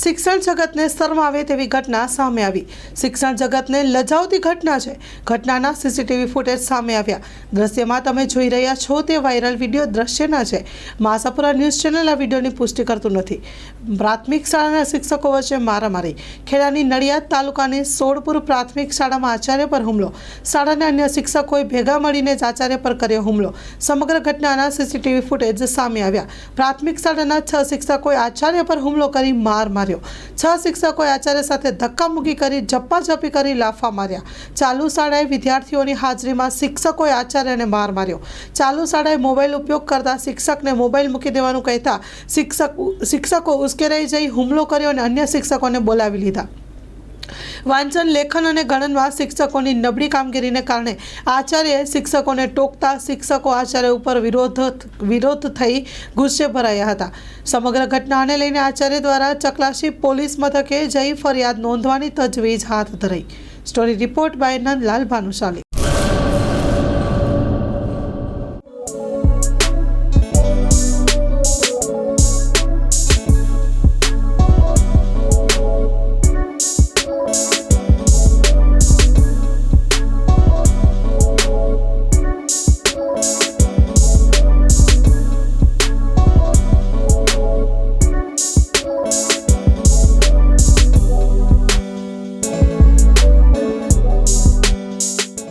શિક્ષણ જગતને શરમાવે તેવી ઘટના સામે આવી. શિક્ષણ જગતને લજાવતી ઘટના છે. ઘટનાના સીસીટીવી ફૂટેજ સામે આવ્યા. દ્રશ્યમાં તમે જોઈ રહ્યા છો તે વાયરલ વીડિયો દ્રશ્યના છે. માસાપુરા ન્યૂઝ ચેનલ આ વિડીયોની પુષ્ટિ કરતું નથી. પ્રાથમિક શાળાના શિક્ષકો વચ્ચે મારામારી. ખેડાની નડિયાદ તાલુકાની સોળપુર પ્રાથમિક શાળામાં આચાર્ય પર હુમલો. શાળાના અન્ય શિક્ષકોએ ભેગા મળીને જ આચાર્ય પર કર્યો હુમલો. સમગ્ર ઘટનાના સીસીટીવી ફૂટેજ સામે આવ્યા. પ્રાથમિક શાળાના છ શિક્ષકોએ આચાર્ય પર હુમલો કરી માર માર્યો છ શિક્ષકોએ આચાર્ય સાથે ધક્કામુક્કી કરી ઝપ્પાઝપ્પી કરી લાફા માર્યા. ચાલુ શાળાએ વિદ્યાર્થીઓની હાજરીમાં શિક્ષકોએ આચાર્યને માર માર્યો. ચાલુ શાળાએ મોબાઈલ ઉપયોગ કરતા શિક્ષકને મોબાઈલ મૂકી દેવાનું કહેતા શિક્ષક શિક્ષકો ઉશ્કેરાઈ જઈ હુમલો કર્યો અને અન્ય શિક્ષકોને બોલાવી લીધા. વાંચન, લેખન અને ગણનમાં શિક્ષકોની નબળી કામગીરીને કારણે આચાર્યએ શિક્ષકોને ટોકતા શિક્ષકો આચાર્ય ઉપર વિરોધ વિરોધ થઈ ગુસ્સે ભરાયા હતા. સમગ્ર ઘટનાને લઈને આચાર્ય દ્વારા ચકલાશી પોલીસ મથકે જઈ ફરિયાદ નોંધવાની તજવીજ હાથ ધરાઈ story report by Nandlal Bhanushali.